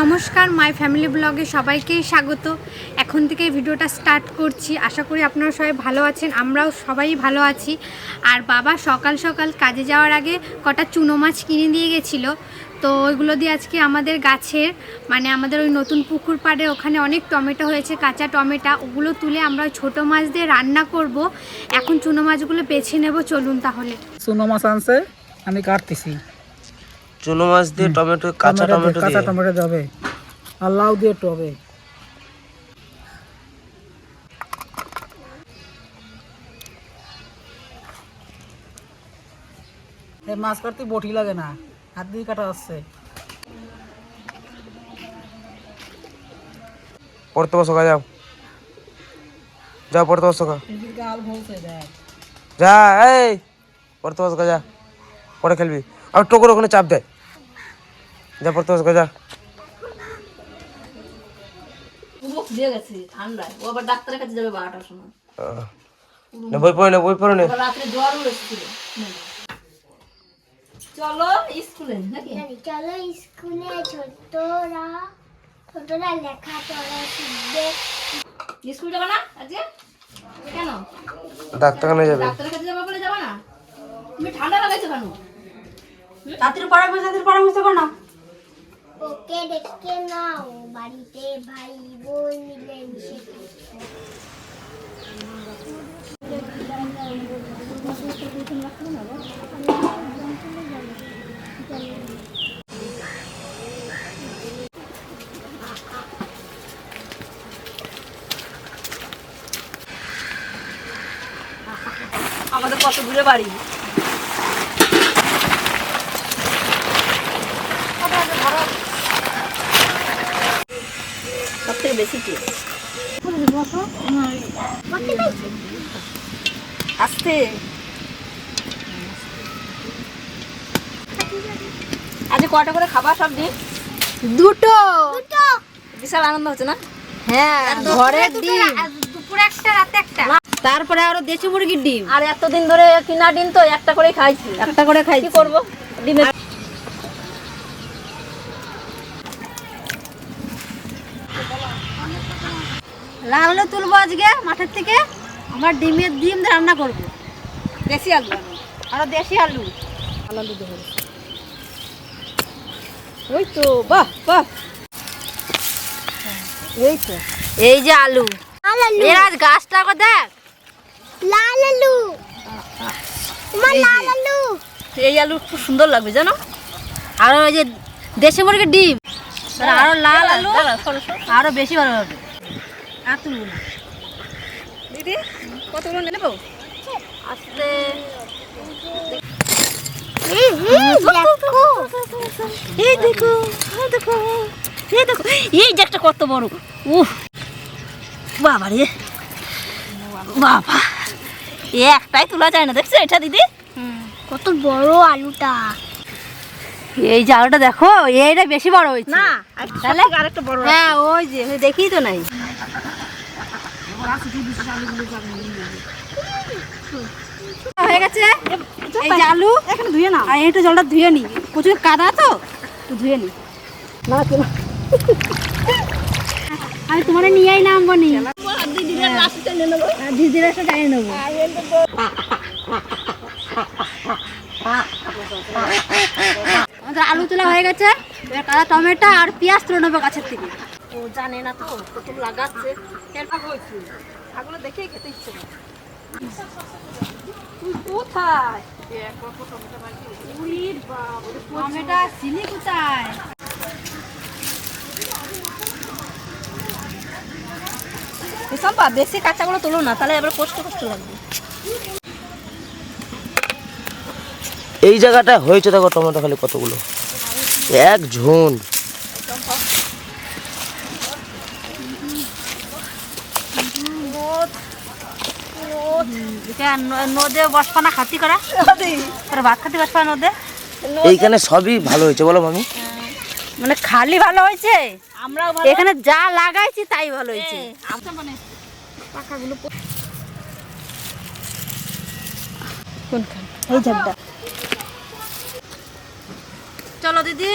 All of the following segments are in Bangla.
নমস্কার মাই ফ্যামিলি ব্লগে সবাইকে স্বাগত। এখন থেকে ভিডিওটা স্টার্ট করছি। আশা করি আপনারা সবাই ভালো আছেন, আমরাও সবাই ভালো আছি। আর বাবা সকাল সকাল কাজে যাওয়ার আগে কটা চুনো মাছ কিনে দিয়ে গেছিল। তো ওইগুলো দিয়ে আজকে আমাদের গাছের মানে আমাদের ওই নতুন পুকুর পাড়ে ওখানে অনেক টমেটো হয়েছে, কাঁচা টমেটো, ওগুলো তুলে আমরা ওই ছোটো মাছ দিয়ে রান্না করব। এখন চুনো মাছগুলো বেছে নেব, চলুন তাহলে। চুনো মাছ আনছে, আমি কাটতেছি। চুনো মাছ দিয়ে টমেটো কাঁচা টমেটো টমেটো দিয়ে- কাঁচা দিয়ে। টমেটো যাবে আর লাউ দিয়ে টবে এই মাছ কাটতে বটি লাগে না হাত দিয়ে কাটা আসছে পড়তে বসো গা, যাও। যাও পড়তে বসো গা। গাল ভলছে দেখ। যা এই পড়তে বসো গা, যা। পরে খেলবি। আর টোকর ওখানে চাপ দেয় যা পড়তে বসো যা। দিয়ে গেছে ঠান্ডায়। ও আবার ডাক্তারের কাছে যাবে বারোটার সময়। আহ। বই পড়ে নে বই পড়ে নে। চলো স্কুলে নাকি? চলো স্কুলে ছোটরা ছোটরা লেখাপড়া শিখবে। স্কুল যাবে না আজকে? কেন? যাবে। ডাক্তারের কাছে যাবে বলে যাবে না? তুমি ঠান্ডা লাগাইছো কেন? তাড়াতাড়ি পড়াবো তাড়াতাড়ি পড়াবো না ওকে ডেকে নাও বাড়িতে ভাই বোন মিলে মিশে আমাদের কত দূরে বাড়ি সব থেকে বেশি কি আসতে। আজ কটা করে খাবার সব দিন? দুটো। বিশাল আনন্দ হচ্ছে না? হ্যাঁ ঘরের ডিম। দুপুরে একটা রাতে একটা। তারপরে আরও দেশি মুরগির ডিম। আর এতদিন ধরে কিনা ডিম তো একটা করে খাইছি। একটা করে খাই কি করব? ডিমের লাল আলু তুলবো আজকে মাঠের থেকে। আমার ডিমের ডিম দিয়ে রান্না করব। দেশি আলু। আরও দেশি আলু। আলু দেবো ওই তো বাহ বাহ। এই তো। এই যে আলু। লাল আলু। এর আজ গাছটা কো দেখ। লাল আলু। তোমার লাল আলু। এই আলু খুব সুন্দর লাগবে জানো? আর ওই যে দেশি মুরগির ডিম। আরও লাল আলু। আরও বেশি ভালো হবে। আর তুলবো না দিদি কতগুলো নেব? আস্তে হুম, হুম, দেখো। এই দেখো দেখো এই দেখো। এই যে একটা কত বড়। উহ বাবা রে। বাবা। এ একটাই তোলা যায় না দেখছ এটা দিদি? কত বড় আলুটা। এই যে আলুটা দেখো এইটা বেশি বড় হয়েছে। না তাহলে আরেকটা বড় হ্যাঁ ওই যে দেখি তো নাই। হয়ে গেছে? এই যে আলু? এখানে ধুয়ে নাও। আর একটু জলটা ধুয়ে নি। প্রচুর কাদা তো? একটু ধুয়ে নি। আমি তোমার নিয়েই নামবো নি দিদির একটা টাইম নেব। আমাদের আলু তোলা হয়ে গেছে। এবার কাদা টমেটো আর পেঁয়াজ তুলে নেব গাছের থেকে। ও জানে না তো, প্রথম লাগাচ্ছে। হয়েছে। খেতে ইচ্ছে তুই কোথায়? বেশি কাঁচাগুলো তোলো না, তাহলে এবার কষ্ট কষ্ট লাগবে। এই জায়গাটা হয়েছে দেখো টমেটো খালি কতগুলো। এক ঝুন। নদে বসপানা খাতি করা। ভাত খাতি বসপানা নদে? এইখানে সবই ভালো হয়েছে বলো মামি মানে খালি ভালো হয়েছে? আমরাও এখানে যা লাগাইছি তাই ভালো হয়েছে। এই ঝাড়টা চলো দিদি।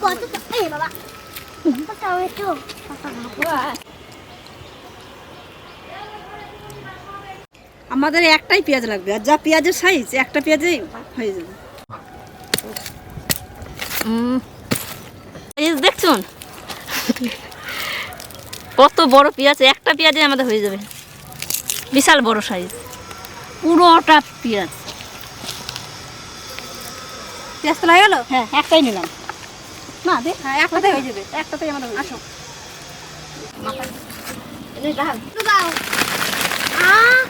কত তো- এই বাবা। আমাদের একটাই পেঁয়াজ লাগবে আর যা পেঁয়াজের সাইজ একটা পেঁয়াজেই হয়ে যাবে। পেঁয়াজ দেখছুন? কত বড় পেঁয়াজ একটা পেঁয়াজে আমাদের হয়ে যাবে। বিশাল বড় সাইজ পুরোটা পেঁয়াজ। পেঁয়াজ তো লাগে গেল? হ্যাঁ একটাই নিলাম। না দে হ্যাঁ একটাতেই হয়ে যাবে। একটাতেই আমাদের আসো।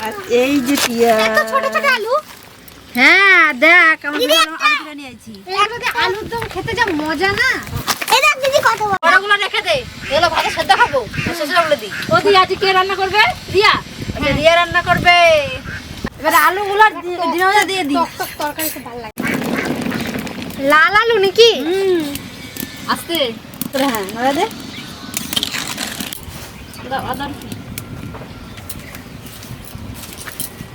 আর এই যে পেঁয়াজ ছোট ছোট আলু। হ্যাঁ দেখ আমরা আলু নিয়ে আইছি। আলুর দম খেতে যা মজা না। দিদি কত বড়গুলো রেখে দে। এগুলো ভালো সেদ্ধ খাব। শ্বশুরগুলো দি ও দি আজ কে রান্না করবে? রিয়া? রিয়া রান্না করবে। এবার আলুগুলো দিয়ে দি। তরকারি খুব ভালো লাগে। লাল আলু নাকি? আস্তে। হ্যাঁ দে। আদা রসুন।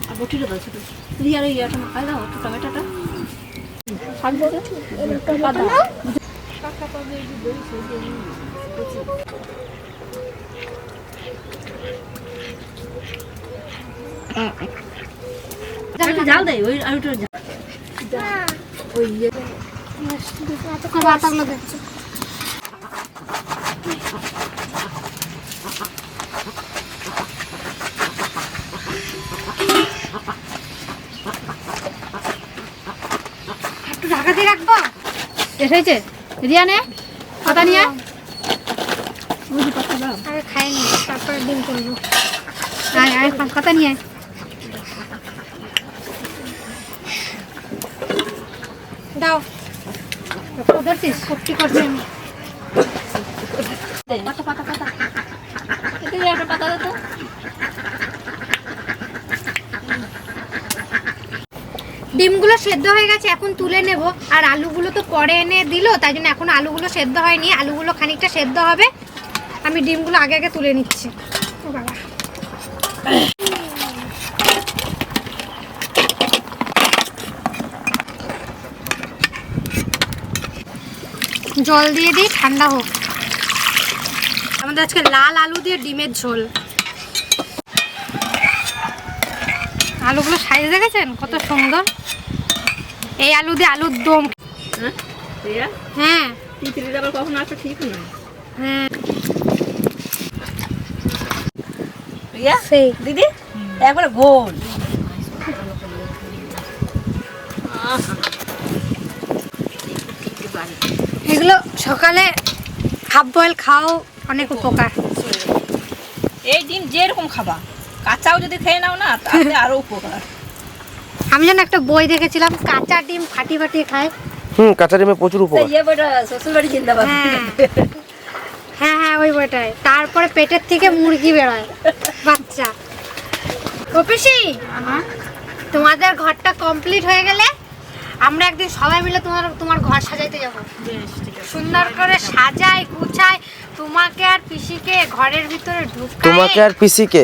আর বটিটা দাও ছোট। রিয়ার ইয়াটা মাখাই দাও, একটু টমেটোটা। জাল দেয় ওই আলুটা জাল। ওই ইয়ে। পাতাগুলো দেখছি একটু ঢাকা দিয়ে রাখব? এসেছে রিয়া নে পাতা নিয়ে। আগে খাইনি তারপরে ডিম করব। আয় আয় কথা নিয়ে দাও। ধরছিস? কপটি করছি আমি। পাতা পাতা পাতা। পাতা দে তো ডিমগুলো সেদ্ধ হয়ে গেছে, এখন তুলে নেব। আর আলুগুলো তো পরে এনে দিল, তাই জন্য এখন আলুগুলো সেদ্ধ হয়নি। আলুগুলো খানিকটা সেদ্ধ হবে। আমি ডিমগুলো আগে আগে তুলে নিচ্ছি। ও বাবা। জল দিয়ে দিই, ঠান্ডা হোক। আমাদের আজকে লাল আলু দিয়ে ডিমের ঝোল। আলুগুলো সাইজ দেখেছেন? কত সুন্দর। এই আলু দিয়ে আলুর দম। হ্যাঁ? হ্যাঁ। আবার কখন আসবে ঠিক না হ্যাঁ। দিদি একবারে গোল। এগুলো সকালে হাফ বয়েল খাও অনেক উপকার। এই ডিম যেরকম খাবা। কাঁচাও যদি খেয়ে নাও না তাহলে আরও উপকার। আমি যেন একটা বই দেখেছিলাম কাঁচা ডিম ফাটি ফাটিয়ে খায়। হুম কাঁচা ডিমে প্রচুর উপকার। বইটা শ্বশুর বাড়ি জিন্দাবাদ। হ্যাঁ। হ্যাঁ হ্যাঁ ওই বইটাই। তারপরে পেটের থেকে মুরগি বেরোয় বাচ্চা। ও পিসি তোমাদের ঘরটা কমপ্লিট হয়ে গেলে আমরা একদিন সবাই মিলে তোমার তোমার ঘর সাজাইতে যাব। সুন্দর করে সাজাই গুছাই তোমাকে আর পিসিকে ঘরের ভিতরে ঢুকাই তোমাকে আর পিসিকে?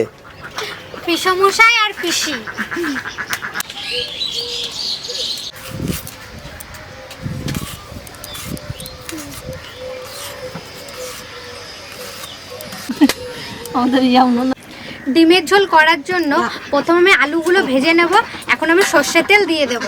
পিসমশাই আর পিসি। আমাদের ডিমের ঝোল করার জন্য প্রথমে আমি আলুগুলো ভেজে নেব এখন আমি সর্ষের তেল দিয়ে দেব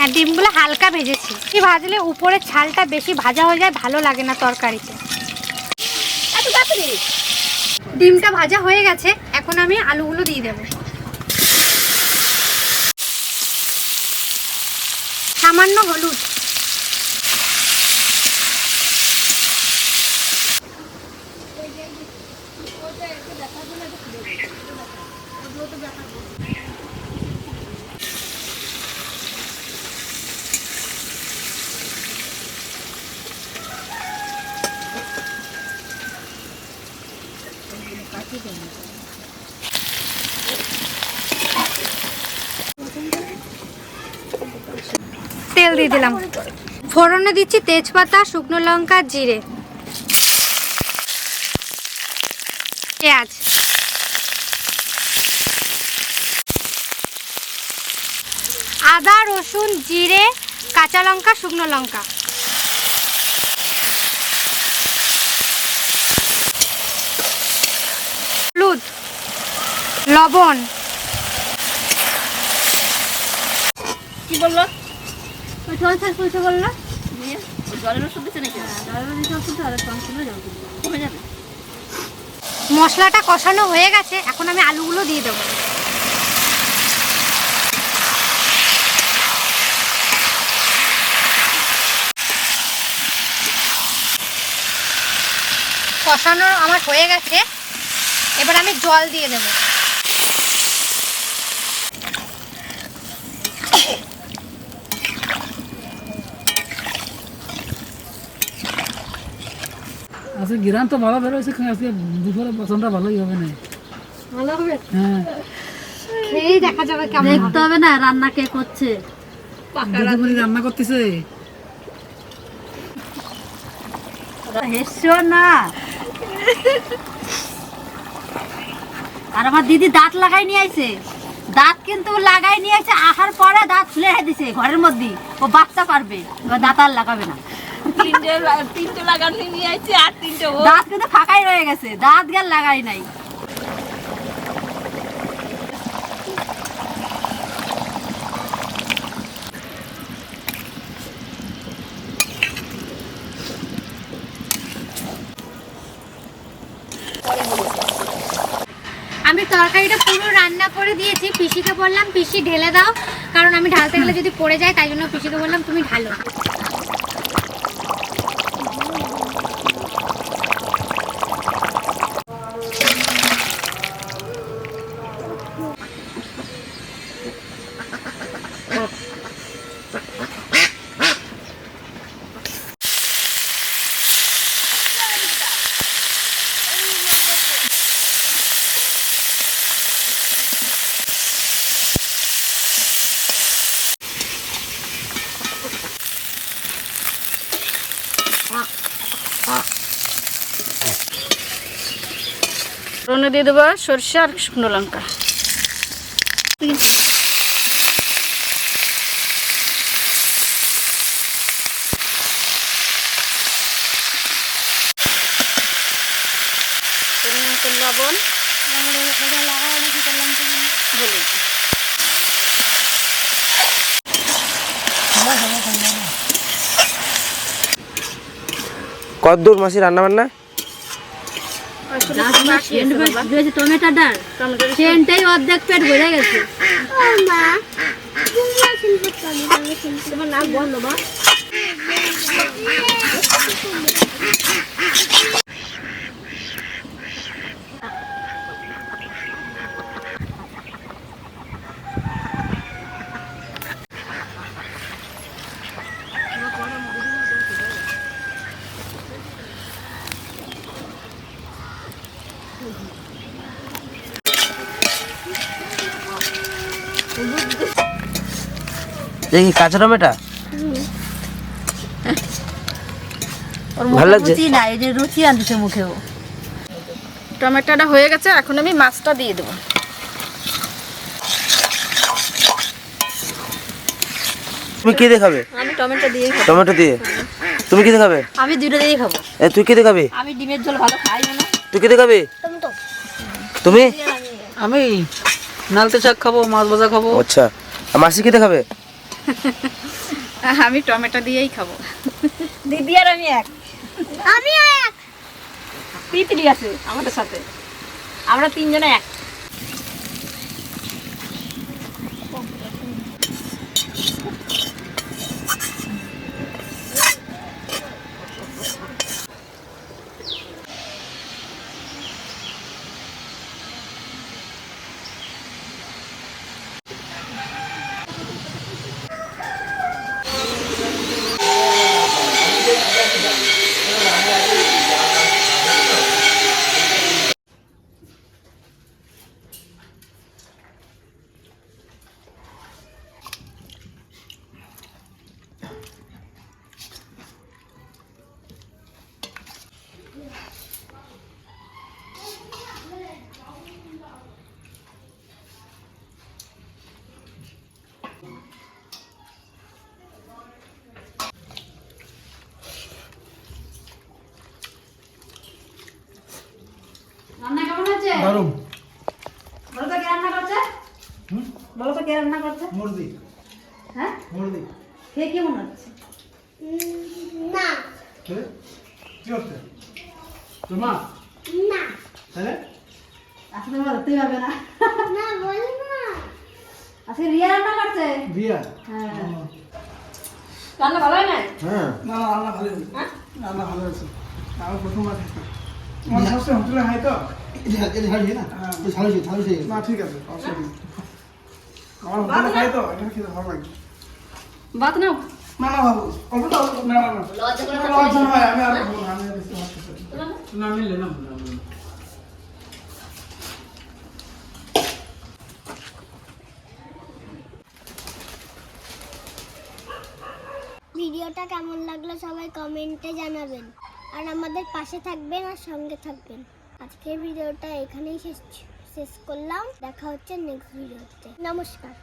আর ডিমগুলো হালকা ভেজেছি কি ভাজলে উপরে ছালটা বেশি ভাজা হয়ে যায় ভালো লাগে না তরকারিতে। ডিমটা ভাজা হয়ে গেছে এখন আমি আলুগুলো দিয়ে দেব। সামান্য হলুদ। তেল দিয়ে দিলাম। ফোড়নে দিচ্ছি তেজপাতা, শুকনো লঙ্কা, জিরে। পেঁয়াজ। আদা, রসুন, জিরে, কাঁচা লঙ্কা, শুকনো লঙ্কা। লবণ। কি বলল? ওই জল শেষ বলছে বলল। দিয়ে ওই জলের ওষুধ দিচ্ছে নাকি? জলের ওষুধ ওষুধ দিচ্ছে। কমে যাবে? মশলাটা কষানো হয়ে গেছে এখন আমি আলুগুলো দিয়ে দেবো। কষানো আমার হয়ে গেছে এবার আমি জল দিয়ে দেবো। আজকে গিরান তো ভালো বেরোয়েছে আজকে দুপুরে পছন্দটা ভালোই হবে না। ভালো হবে? হ্যাঁ। খেয়েই দেখা যাবে কেমন দেখতে হবে না রান্না কে করছে? দিদিমণি রান্না। করতেছে। হেসছো না? আর আমার দিদি দাঁত লাগাই নিয়ে আইছে। দাঁত কিন্তু লাগাই নিয়ে আইছে আসার পরে দাঁত খুলে দিছে ঘরের মধ্যে ও বাচ্চা পারবে দাঁত আর লাগাবে না। তিনটে তিনটে লাগানো নিয়ে আইছি আর তিনটে দাঁত কিন্তু ফাঁকাই রয়ে গেছে দাঁত গেল লাগাই নাই। আমি তরকারিটা পুরো রান্না করে দিয়েছি। পিসিকে বললাম পিসি ঢেলে দাও কারণ আমি ঢালতে গেলে যদি পড়ে যায় তাই জন্য পিসিকে বললাম তুমি ঢালো। দিয়ে দেবো সরষে আর শুকনো লঙ্কা লবণ। কদ্দূর মাসি রান্না বান্না টমেটোটার সেন্টাই অর্ধেক পেট ভরে গেছে। মা তোমরা নাম বলো মা। কি কাঁচা টমেটা? ভালো লাগছে? রুচি নাই এই যে রুচি আনতেছে মুখেও। টমেটোটা হয়ে গেছে এখন আমি মাছটা দিয়ে দেবো। তুমি কি দেখাবে আমি টমেটো দিয়ে টমেটো দিয়ে? তুমি কি দেখাবে আমি দুটো দিয়েই খাব। এ তুই কি দেখাবে আমি ডিমের ঝোল ভালো খাই না। তুই কি দেখাবে টমেটো। তুমি? আমি নালতে শাক খাব মাছ ভাজা খাব। আচ্ছা। আর মাসি কি দেখাবে আমি টমেটো দিয়েই খাব। দিদি আর আমি এক। আমি এক। তিতলি আছে আমাদের সাথে। আমরা তিনজনে এক। রান্না করছে? মুরগি। হ্যাঁ? মুরগি। খেয়ে কেমন হচ্ছে? না। কি? হচ্ছে? না। তাহলে? আসলে ধরতেই হবে না। না বল না। আজকে রিয়া রান্না করছে? বিয়া হ্যাঁ। রান্না ভালো হয় না হ্যাঁ। না না রান্না ভালো হয়েছে। রান্না ভালো হয়েছে। আমার প্রথমবার খেতে আমার সবসময় হোটেলে খাই তো? না ঠিক আছে অসুবিধা। আমার হোটেলে খাই তো এখানে খেতে ভালো লাগে। ভাত নাও। না না বাবু অল্প না না না। লজ্জা নয় আমি আর খাব না, আমি বেশি ভাত খেতে না। না? আমি নিলাম না, না। ভিডিওটা কেমন লাগল সবাই কমেন্টে জানাবেন। আর আমাদের পাশে থাকবেন আর সঙ্গে থাকবেন। আজকের ভিডিওটা এখানেই শেষ। শেষ করলাম। দেখা হচ্ছে নেক্সট ভিডিওতে নমস্কার।